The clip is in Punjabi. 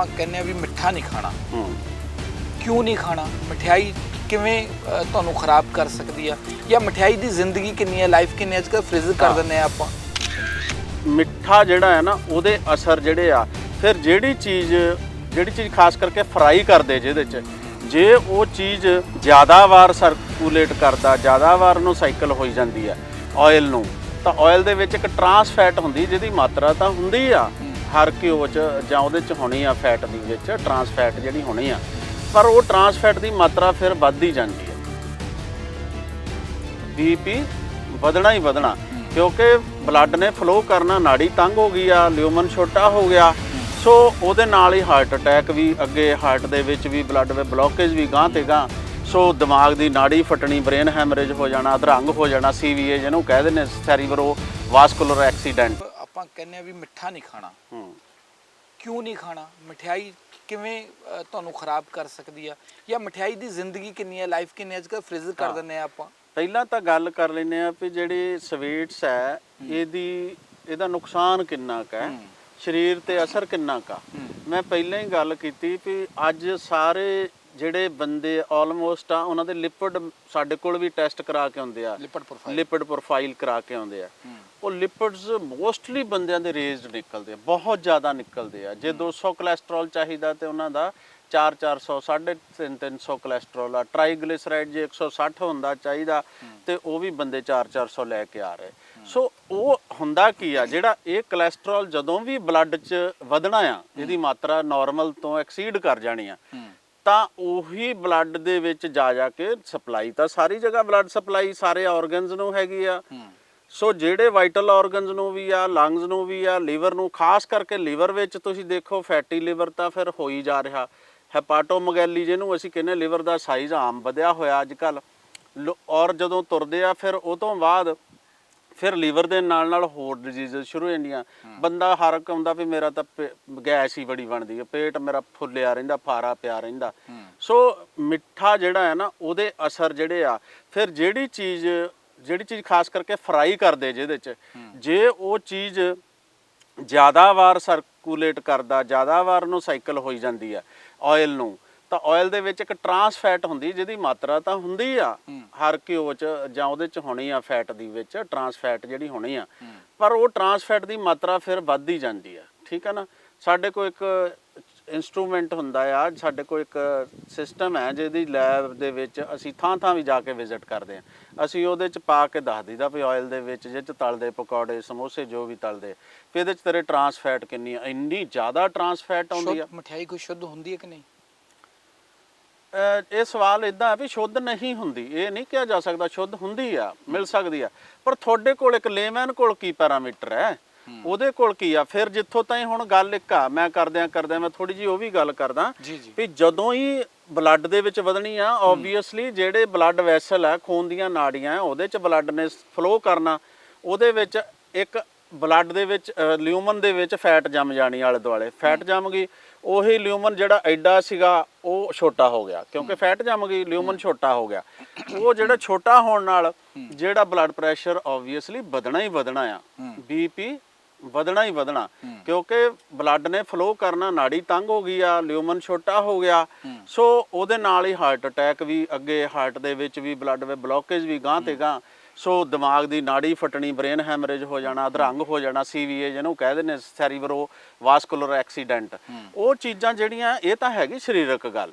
ਆਪਾਂ ਕਹਿੰਦੇ ਆ ਵੀ ਮਿੱਠਾ ਨਹੀਂ ਖਾਣਾ। ਹੂੰ। ਕਿਉਂ ਨਹੀਂ ਖਾਣਾ? ਮਠਿਆਈ ਕਿਵੇਂ ਅ, ਤੁਹਾਨੂੰ ਖਰਾਬ ਕਰ ਸਕਦੀ ਆ? ਜਾਂ ਮਠਿਆਈ ਦੀ ਜ਼ਿੰਦਗੀ ਕਿੰਨੀ ਹੈ ਲਾਈਫ ਕਿੰਨੀ ਅੱਜ ਕੱਲ੍ਹ ਫ੍ਰਿਜ਼ ਕਰ ਹਾਂ। ਦਿੰਦੇ ਆ ਆਪਾਂ। ਮਿੱਠਾ ਜਿਹੜਾ ਹੈ ਨਾ ਉਹਦੇ ਅਸਰ ਜਿਹੜੇ ਆ ਫਿਰ ਜਿਹੜੀ ਚੀਜ਼ ਜਿਹੜੀ ਚੀਜ਼ ਖਾਸ ਕਰਕੇ ਫਰਾਈ ਕਰਦੇ ਜਿਹਦੇ ਚ ਜੇ ਉਹ ਚੀਜ਼ ਜ਼ਿਆਦਾ ਵਾਰ ਸਰਕੂਲੇਟ ਕਰਦਾ ਜ਼ਿਆਦਾ ਵਾਰ ਨੂੰ ਸਾਈਕਲ ਹੋਈ ਜਾਂਦੀ ਆ ਆਇਲ ਨੂੰ ਤਾਂ ਆਇਲ ਦੇ ਵਿੱਚ ਇੱਕ ਟਰਾਂਸ ਫੈਟ ਹੁੰਦੀ ਜਿਹਦੀ ਮਾਤਰਾ ਤਾਂ ਹੁੰਦੀ ਆ। ਹਰ ਘਿਓ ਚ ਜਾਂ ਉਹਦੇ ਚ ਹੋਣੀ ਆ ਫੈਟ ਦੀ ਵਿੱਚ ਟਰਾਂਸ ਫੈਟ ਜਿਹੜੀ ਹੋਣੀ ਆ। ਪਰ ਉਹ ਟਰਾਂਸ ਫੈਟ ਦੀ ਮਾਤਰਾ ਫਿਰ ਵੱਧਦੀ ਜਾਂਦੀ ਹੈ ਬੀਪੀ ਵਧਣਾ ਹੀ ਵਧਣਾ, ਕਿਉਂਕਿ ਬਲੱਡ ਨੇ ਫਲੋ ਕਰਨਾ, ਨਾੜੀ ਤੰਗ ਹੋ ਗਈ ਆ ਲਿਊਮਨ ਛੋਟਾ ਹੋ ਗਿਆ। ਸੋ ਉਹਦੇ ਨਾਲ ਹੀ ਹਾਰਟ ਅਟੈਕ ਵੀ ਅੱਗੇ ਹਾਰਟ ਦੇ ਵਿੱਚ ਵੀ ਬਲੱਡ ਵਿੱਚ ਬਲੋਕੇਜ ਵੀ ਗਾਂ ਤੇ ਗਾਂ ਸੋ ਦਿਮਾਗ ਦੀ ਨਾੜੀ ਫਟਣੀ ਬ੍ਰੇਨ ਹੈਮਰੇਜ ਹੋ ਜਾਣਾ, ਅਧਰੰਗ ਹੋ ਜਾਣਾ ਸੀਵੀਏ ਜਿਹਨੂੰ ਕਹਿੰਦੇ ਨੇ ਸੈਰੀਬਰੋ ਵਾਸਕੂਲਰ ਐਕਸੀਡੈਂਟ ਆਪਾਂ ਕਹਿੰਦੇ ਆ ਵੀ ਮਿੱਠਾ ਨਹੀਂ ਖਾਣਾ। ਹੂੰ। ਕਿਉਂ ਨਹੀਂ ਖਾਣਾ? ਮਠਿਆਈ ਕਿਵੇਂ ਅ, ਤੁਹਾਨੂੰ ਖਰਾਬ ਕਰ ਸਕਦੀ ਆ? ਜਾਂ ਮਠਿਆਈ ਦੀ ਜ਼ਿੰਦਗੀ ਕਿੰਨੀ ਹੈ ਲਾਈਫ ਕਿੰਨੀ ਹੈ ਅੱਜ ਕੱਲ੍ਹ ਫ੍ਰਿਜ਼ ਕਰ ਹਾਂ। ਦਿੰਦੇ ਆ ਆਪਾਂ। ਪਹਿਲਾਂ ਤਾਂ ਗੱਲ ਕਰ ਲੈਨੇ ਆ ਵੀ ਜਿਹੜੇ ਸਵੀਟਸ ਹੈ ਇਹਦੀ ਇਹਦਾ ਨੁਕਸਾਨ ਕਿੰਨਾ ਕੁ ਹੈ? ਹੂੰ। ਸਰੀਰ ਤੇ ਅਸਰ ਕਿੰਨਾ ਕਾ ਹੂੰ। ਮੈਂ ਪਹਿਲਾਂ ਹੀ ਗੱਲ ਕੀਤੀ ਵੀ ਅੱਜ ਸਾਰੇ ਜਿਹੜੇ ਬੰਦੇ ਆਲਮੋਸਟ ਆ ਉਹਨਾਂ ਦੇ ਲਿਪਿਡ ਸਾਡੇ ਕੋਲ ਵੀ ਟੈਸਟ ਕਰਾ ਕੇ ਆਉਂਦੇ ਆ। ਲਿਪਡ ਪ੍ਰੋਫਾਈਲ ਲਿਪਿਡ ਪ੍ਰੋਫਾਈਲ ਕਰਾ ਕੇ ਆਉਂਦੇ ਆ। ਉਹ ਲਿਪਿਡਸ ਮੋਸਟਲੀ ਬੰਦਿਆਂ ਦੇ ਰੇਜ਼ਡ ਨਿਕਲਦੇ ਆ ਬਹੁਤ ਜ਼ਿਆਦਾ ਨਿਕਲਦੇ ਆ। ਜੇ 200 ਕੋਲੇਸਟ੍ਰੋਲ ਚਾਹੀਦਾ ਤੇ ਉਹਨਾਂ ਦਾ 4 400 350 300 ਕੋਲੇਸਟ੍ਰੋਲ ਆ। ਟ੍ਰਾਈਗਲਿਸਰਾਈਡ ਜੇ 160 ਹੁੰਦਾ ਚਾਹੀਦਾ ਤੇ ਉਹ ਵੀ ਬੰਦੇ 4 400 ਲੈ ਕੇ ਆ ਰਹੇ। ਸੋ ਉਹ ਹੁੰਦਾ ਕੀ ਆ ਜਿਹੜਾ ਇਹ ਕੋਲੇਸਟ੍ਰੋਲ ਜਦੋਂ ਵੀ ਬਲੱਡ 'ਚ ਵਧਣਾ ਆ ਇਹਦੀ ਮਾਤਰਾ ਨਾਰਮਲ ਤੋਂ ਐਕਸੀਡ ਕਰ ਜਾਣੀ ਆ। ਤਾਂ ਉਹੀ ਬਲੱਡ ਦੇ ਵਿੱਚ ਜਾ ਜਾ ਕੇ ਸਪਲਾਈ ਤਾਂ ਸਾਰੀ ਜਗ੍ਹਾ ਬਲੱਡ ਸਪਲਾਈ ਸਾਰੇ ਆਰਗਨਸ ਨੂੰ ਹੈਗੀ ਆ। ਸੋ ਜਿਹੜੇ ਵਾਈਟਲ ਆਰਗਨਸ ਨੂੰ ਵੀ ਆ ਲੰਗਸ ਨੂੰ ਵੀ ਆ ਲੀਵਰ ਨੂੰ ਖਾਸ ਕਰਕੇ ਲੀਵਰ ਵਿੱਚ ਤੁਸੀਂ ਦੇਖੋ ਫੈਟੀ ਲੀਵਰ ਤਾਂ ਫਿਰ ਹੋ ਹੀ ਜਾ ਰਿਹਾ। ਹੈਪਾਟੋਮੈਗੈਲੀ ਜਿਹਨੂੰ ਅਸੀਂ ਕਹਿੰਦੇ ਲੀਵਰ ਦਾ ਸਾਈਜ਼ ਆਮ ਵਧਿਆ ਹੋਇਆ ਅੱਜ ਕੱਲ ਔਰ ਜਦੋਂ ਤੁਰਦੇ ਆ ਫਿਰ ਉਹ ਤੋਂ ਬਾਅਦ ਫਿਰ ਲੀਵਰ ਦੇ ਨਾਲ ਨਾਲ ਹੋਰ ਡਿਜ਼ੀਜ਼ ਸ਼ੁਰੂ ਹੋ ਜਾਂਦੀਆਂ। ਬੰਦਾ ਹਰ ਆਉਂਦਾ ਵੀ ਮੇਰਾ ਤਾਂ ਗੈਸ ਹੀ ਬੜੀ ਬਣਦੀ ਹੈ ਪੇਟ ਮੇਰਾ ਫੁੱਲਿਆ ਰਹਿੰਦਾ ਫਾਰਾ ਪਿਆ ਰਹਿੰਦਾ। ਸੋ ਮਿੱਠਾ ਜਿਹੜਾ ਹੈ ਨਾ ਉਹਦੇ ਅਸਰ ਜਿਹੜੇ ਆ ਫਿਰ ਜਿਹੜੀ ਚੀਜ਼ ਜਿਹੜੀ ਚੀਜ਼ ਖਾਸ ਕਰਕੇ ਫਰਾਈ ਕਰਦੇ ਜਿਹਦੇ ਚ ਜੇ ਉਹ ਚੀਜ਼ ਜ਼ਿਆਦਾ ਵਾਰ ਸਰਕੂਲੇਟ ਕਰਦਾ ਜ਼ਿਆਦਾ ਵਾਰ ਨੂੰ ਸਾਈਕਲ ਹੋਈ ਜਾਂਦੀ ਆ ਆਇਲ ਨੂੰ ਤਾਂ ਆਇਲ ਦੇ ਵਿੱਚ ਇੱਕ ਟਰਾਂਸ ਫੈਟ ਹੁੰਦੀ ਜਿਹਦੀ ਮਾਤਰਾ ਤਾਂ ਹੁੰਦੀ ਆ। ਹਰ ਘਿਓ ਚ ਜਾਂ ਉਹਦੇ ਚ ਹੋਣੀ ਆ ਫੈਟ ਦੀ ਵਿੱਚ ਟਰਾਂਸ ਫੈਟ ਜਿਹੜੀ ਹੋਣੀ ਆ। ਪਰ ਉਹ ਟਰਾਂਸ ਫੈਟ ਦੀ ਮਾਤਰਾ ਫਿਰ ਵੱਧਦੀ ਜਾਂਦੀ ਆ ਠੀਕ ਆ ਨਾ? ਸਾਡੇ ਕੋਲ ਇੱਕ ਇਨਸਟਰੂਮੈਂਟ ਹੁੰਦਾ ਆ ਸਾਡੇ ਕੋਲ ਇੱਕ ਸਿਸਟਮ ਹੈ ਜਿਹਦੀ ਲੈਬ ਦੇ ਵਿੱਚ ਅਸੀਂ ਥਾਂ ਥਾਂ ਵੀ ਜਾ ਕੇ ਵਿਜ਼ਿਟ ਕਰਦੇ ਆ। ਅਸੀਂ ਉਹਦੇ ਚ ਪਾ ਕੇ ਦੱਸ ਦਈਦਾ ਵੀ ਆਇਲ ਦੇ ਵਿੱਚ ਜਿਹ ਚ ਤਲਦੇ ਪਕੌੜੇ ਸਮੋਸੇ ਜੋ ਵੀ ਤਲਦੇ ਵੀ ਇਹਦੇ ਚ ਤੇਰੇ ਟਰਾਂਸ ਫੈਟ ਕਿੰਨੀ ਆ? ਇੰਨੀ ਜ਼ਿਆਦਾ ਟਰਾਂਸ ਫੈਟ ਆਉਂਦੀ ਆ। ਮਠਿਆਈ ਕੋਈ ਸ਼ੁੱਧ ਹੁੰਦੀ ਹੈ ਕਿ ਨਹੀਂ? ਇਹ ਸਵਾਲ ਇਦਾਂ ਵੀ ਸ਼ੁੱਧ ਨਹੀਂ ਹੁੰਦੀ। ਇਹ ਨਹੀਂ ਕਿਹਾ ਜਾ ਸਕਦਾ ਸ਼ੁੱਧ ਹੁੰਦੀ ਆ ਮਿਲ ਸਕਦੀ ਆ। ਪਰ ਤੁਹਾਡੇ ਕੋਲ ਇੱਕ ਲੇਮੈਨ ਕੋਲ ਕੀ ਪੈਰਾਮੀਟਰ ਹੈ? ਉਹਦੇ ਕੋਲ ਕੀ ਆ? ਫਿਰ ਜਿੱਥੋਂ ਤਾਈਂ ਹੁਣ ਗੱਲ ਇੱਕ ਆ ਮੈਂ ਕਰਦਿਆਂ ਕਰਦਿਆਂ ਮੈਂ ਥੋੜੀ ਜੀ ਉਹ ਵੀ ਗੱਲ ਕਰਦਾ ਵੀ ਜਦੋਂ ਹੀ ਬਲੱਡ ਦੇ ਵਿੱਚ ਵਧਣੀ ਆ ਆਬਵੀਅਸਲੀ ਜਿਹੜੇ ਬਲੱਡ ਵੈਸਲ ਆ ਖੂਨ ਦੀਆਂ ਨਾੜੀਆਂ ਆ, ਉਹਦੇ ਚ ਬਲੱਡ ਨੇ ਫਲੋ ਕਰਨਾ। ਉਹਦੇ ਵਿੱਚ ਇੱਕ ਬਲੱਡ ਦੇ ਵਿੱਚ ਲਿਊਮਨ ਦੇ ਵਿੱਚ ਫੈਟ ਜੰਮ ਜਾਣੀ ਆਲੇ ਦੁਆਲੇ। ਫੈਟ ਜੰਮ ਗਈ ਉਹੀ ਲਿਊਮਨ ਜਿਹੜਾ ਐਡਾ ਸੀਗਾ ਉਹ ਛੋਟਾ ਹੋ ਗਿਆ। ਕਿਉਂਕਿ ਫੈਟ ਜੰਮ ਗਈ ਲਿਊਮਨ ਛੋਟਾ ਹੋ ਗਿਆ। ਉਹ ਜਿਹੜਾ ਛੋਟਾ ਹੋਣ ਨਾਲ ਜਿਹੜਾ ਬਲੱਡ ਪ੍ਰੈਸ਼ਰ ਆਬਵੀਅਸਲੀ ਵਧਣਾ ਹੀ ਵਧਣਾ ਆ। ਬੀਪੀ ਵਧਣਾ ਹੀ ਵਧਣਾ। ਕਿਉਂਕਿ ਬਲੱਡ ਨੇ ਫਲੋ ਕਰਨਾ ਨਾੜੀ ਤੰਗ ਹੋ ਗਈ ਆ ਲਿਊਮਨ ਛੋਟਾ ਹੋ ਗਿਆ। ਸੋ ਉਹਦੇ ਨਾਲ ਹੀ ਹਾਰਟ ਅਟੈਕ ਵੀ ਅੱਗੇ ਹਾਰਟ ਦੇ ਵਿੱਚ ਵੀ ਬਲੱਡ ਵਿੱਚ ਬਲੋਕੇਜ ਵੀ ਗਾਂ ਤੇ ਗਾਂ ਸੋ ਦਿਮਾਗ ਦੀ ਨਾੜੀ ਫਟਣੀ ਬ੍ਰੇਨ ਹੈਮਰੇਜ ਹੋ ਜਾਣਾ ਅਧਰੰਗ ਹੋ ਜਾਣਾ ਸੀਵੀਏ ਜਿਹਨੂੰ ਕਹਿੰਦੇ ਨੇ ਸੈਰੀਬਰੋ ਵਾਸਕੂਲਰ ਐਕਸੀਡੈਂਟ। ਉਹ ਚੀਜ਼ਾਂ ਜਿਹੜੀਆਂ ਇਹ ਤਾਂ ਹੈਗੀ ਸਰੀਰਕ ਗੱਲ।